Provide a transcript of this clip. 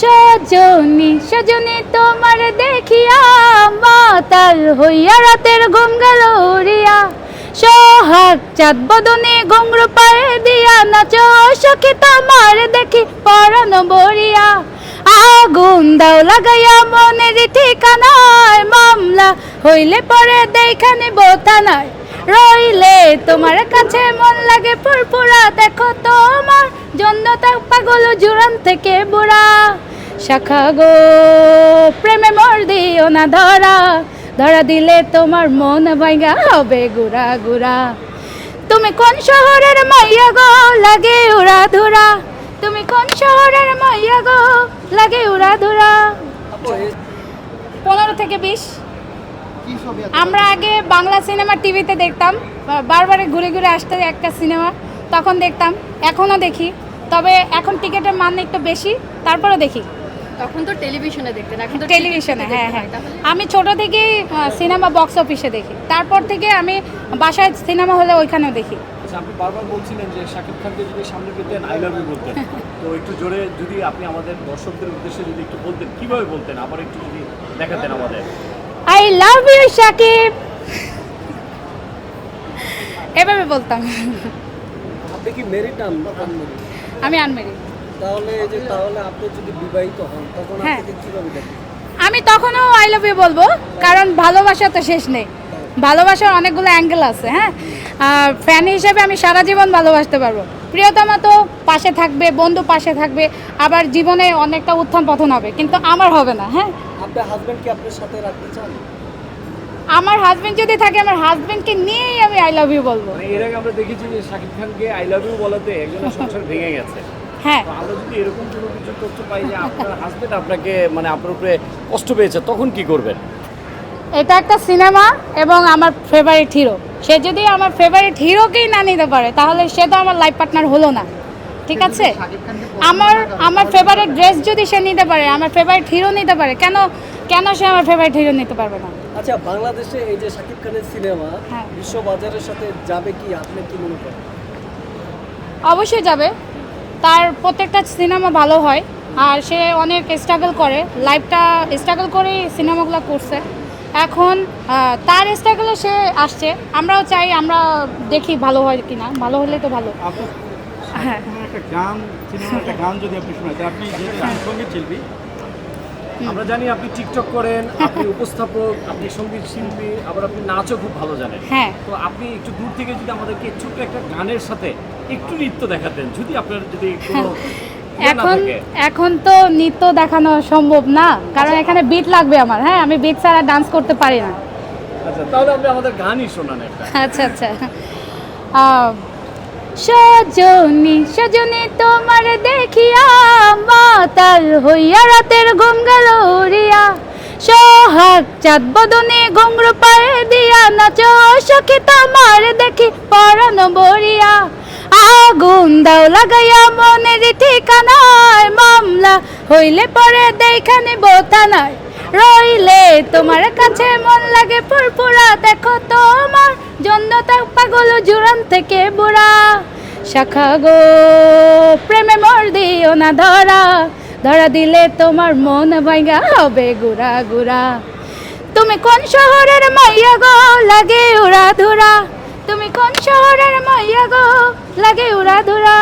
সজনী সজনী তোমার দেখিয়া মাতাল হইয়া রাতের ঘুম গেল উড়িয়া। সোহাগ চাঁদ বদনে ঘুংরু পায়ে দিয়া নাচো, সখী তোমার দেখি পরানো বরিয়া আগুন দাও লাগাইয়া মনের ঠিকানায়, মামলা হইলে পরে দেখানে বোতানায় রইলে তোমার কাছে মন লাগে পুরপুরা দেখো তোমার জন্য তা পাগল জুরান থেকে শাখা গো, প্রেমে মর দিও না ধরা। ধরা দিলে তোমার মন ভাঙ্গা হবে গুড়া গুড়া। তুমি কোন শহরের মাইয়া গো, লাগে উড়া ধুরা। তুমি কোন শহরের মাইয়া গো, লাগে উড়া ধুরা। পনেরো থেকে বিশ। আমরা আগে বাংলা সিনেমা টিভিতে দেখতাম বারবারে ঘুরে ঘুরে আসতে একটা সিনেমা, তখন দেখতাম, এখনও দেখি। তবে এখন টিকিটের মান একটু বেশি তারপরে দেখি। তখন তো টেলিভিশনে দেখতেন এখন তো টেলিভিশনে হ্যাঁ হ্যাঁ আমি ছোট থেকেই সিনেমা বক্স অফিসে দেখি। তারপর থেকে আমি বাসায় সিনেমা হলে ওইখানেও দেখি। আচ্ছা আপনি বারবার বলছিলেন যে শাকিব খানকে যদি সামনে পেতেন আই লাভ ইউ বলতেন। তো একটু জোরে যদি আপনি আমাদের দর্শকদের উদ্দেশ্যে যদি একটু বলতেন কীভাবে বলতেন? আবার একটু যদি দেখাতেন আমাদের। আই লাভ ইউ সাকিব এভাবে বলতাম। আপনি কি আনমেরিড আমি আনমেরি তাহলে এই যে তাহলে আপনি যদি বিবাহিত হন তখন হ্যাঁ। আপনাকে কীভাবে দেখেন আমি তখনও আই লাভ ইউ বলব কারণ ভালোবাসা তো শেষ নেই। ভালোবাসার অনেকগুলো অ্যাঙ্গেল আছে হ্যাঁ? আর ফ্যান হিসেবে আমি সারা জীবন ভালোবাসতে পারব। প্রিয়তমা তো পাশে থাকবে বন্ধু পাশে থাকবে আবার জীবনে অনেকটা উত্থান পতন হবে কিন্তু আমার হবে না হ্যাঁ? আপনার হাজবেন্ড কি আপনার সাথে রাখতে চান? আমার হাজবেন্ড যদি থাকে আমার হাজবেন্ডকে নিয়েই আমি আই লাভ ইউ বলব। মানে এর আগে আমরা দেখেছি যে শাকিব খানকে আই লাভ ইউ বলাতে একজনের সংসার ভেঙে গেছে। হ্যাঁ। আমরা যদি এরকম কোনো কিছু তথ্য পাই যে আপনার হাজবেন্ড আপনাকে মানে আপনার উপরে কষ্ট পেয়েছে তখন কি করবেন? এটা একটা সিনেমা এবং আমার ফেভারিট হিরো সে যদি আমার ফেভারিট হিরোকেই না নিতে পারে তাহলে সে তো আমার লাইফ পার্টনার হলো না। ঠিক আছে? আমার আমার ফেভারিট ড্রেস যদি সে নিতে পারে আমার ফেভারিট হিরো নিতে পারে কেন কেন সে আমার ফেভারিট হিরো নিতে পারবে না? আচ্ছা বাংলাদেশে এই যে শাকিব খানের সিনেমা হ্যাঁ। বিশ্ববাজারের সাথে যাবে কি? আপনি কি মনে করেন? অবশ্যই যাবে। তার প্রত্যেকটা সিনেমা ভালো হয় আর সে অনেক স্ট্রাগল করে। লাইফটা স্ট্রাগল করেই সিনেমাগুলো করছে। এখন তার স্ট্রাগলে সে আসছে। আমরাও চাই আমরা দেখি ভালো হয় কিনা। ভালো হলে তো ভালো। হ্যাঁ। একটা গান সিনেমা একটা গান যদি আপনি শোনাতে আপনি যেহেতু সংগীত শিল্পী আমরা জানি আপনি টিকটক করেন আপনি উপস্থাপক আপনি সংগীত শিল্পী আবার আপনি নাচও খুব ভালো জানেন। হ্যাঁ। তো আপনি একটু দূর থেকে যদি আমাদেরকে ছোট্ট একটা গানের সাথে একটু নৃত্য দেখাতেন যদি আপনার যদি কোনো ইয়ে এখন এখন তো নৃত্য দেখানো সম্ভব না কারণ এখানে বিট লাগবে আমার হ্যাঁ আমি বিট ছাড়া ডান্স করতে পারি না। আচ্ছা তাহলে আপনি আমাদের গানই শোনান একটা। আচ্ছা আচ্ছা। সজনী সজনী তোমার দেখিয়া মাতাল হইয়া রাতের ঘুম গেল উড়িয়া। সোহাগ চাঁদ বদনে ঘুংরু পায়ে দিয়া নাচো, সখী তোমার দেখি পরানো বরিয়া আগুন দাও লাগাইয়া মনের ঠিকানায়, মামলা হইলে পরে দেখানে বোতানায় রইলে তোমার কাছে মন লাগে পুরপুরা দেখো তোমার জন্য তা পাগল জুরান থেকে বুড়া। শাখা গো, প্রেমে মর দিও না ধরা। ধরা দিলে তোমার মন ভাঙা হবে গুড়া গুড়া। তুমি কোন শহরের মাইয়া গো? লাগে উড়া ধুরা তুমি কোন শহরের মাইয়া গো? লাগে উড়া ধুরা